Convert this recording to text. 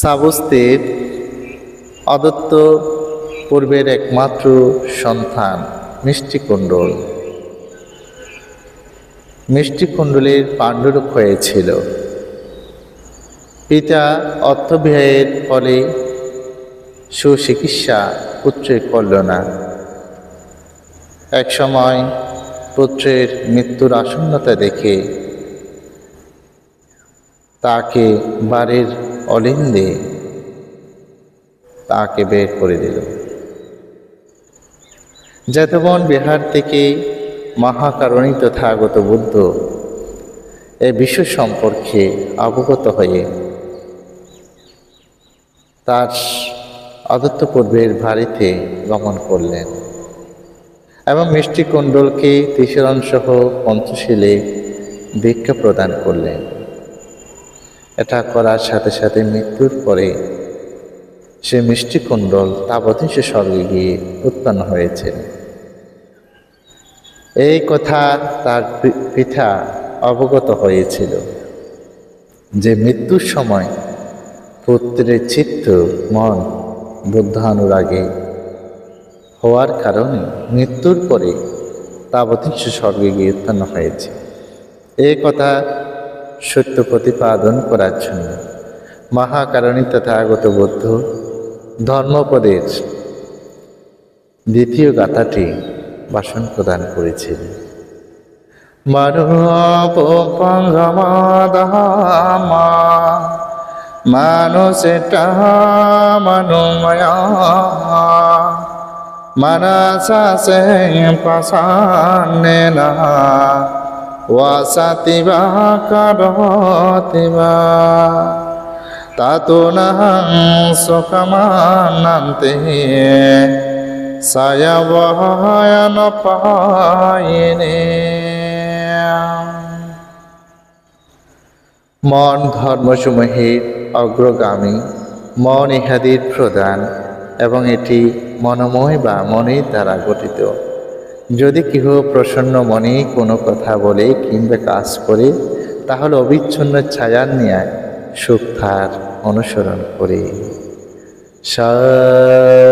সাবস্তের অদত্ত পূর্বের একমাত্র সন্তান মিষ্টিকুণ্ডল। মিষ্টিকুণ্ডলের পাণ্ডুরূপ হয়েছিল। পিতা অর্থব্যয়ের ফলে সুচিকিৎসা পুত্রের করল না একসময় পুত্রের মৃত্যুর আসন্নতা দেখে তাকে বাড়ির অলিন্দে তাকে বের করে দিল। যেতবন বিহার থেকে মহাকারণী তথাগত বুদ্ধ এ বিশ্ব সম্পর্কে অবগত হয়ে তার অদত্ত পূর্বের বাড়িতে গমন করলেন এবং মিষ্টি কুণ্ডলকে তিসরণ সহ পঞ্চশীলে ভিক্ষা প্রদান করলেন। এটা করার সাথে সাথে মৃত্যুর পরে সে মিষ্টি কুণ্ডল তাবতীশ স্বর্গে গিয়ে উৎপন্ন হয়েছে। এই কথা তার পি- পিতা অবগত হয়েছিল যে মৃত্যুর সময় পুত্রের চিত্ত, মন, বুদ্ধানুরাগে হওয়ার কারণে মৃত্যুর পরে তাবতীশ স্বর্গে গিয়ে উৎপন্ন হয়েছে। এই কথা সত্য প্রতিপাদন করার জন্য। মহাকারণী তথাগত বুদ্ধ ধর্মপদের দ্বিতীয় গাথাটি বাসন প্রদান করেছিলেন। না বা তাতো নহং সুখমানন্তে সায়বহায়ন পায়নে মন ধর্মসমূহের অগ্রগামী, মন ইহাদের প্রদান এবং এটি মনোময় বা মনের দ্বারা গঠিত। যদি কেহ প্রসন্ন মনে কোনো কথা বলে কিংবা কাজ করে, তাহলে অবিচ্ছন্ন ছায়ার নেয় সুখ তার অনুসরণ করে। সাধু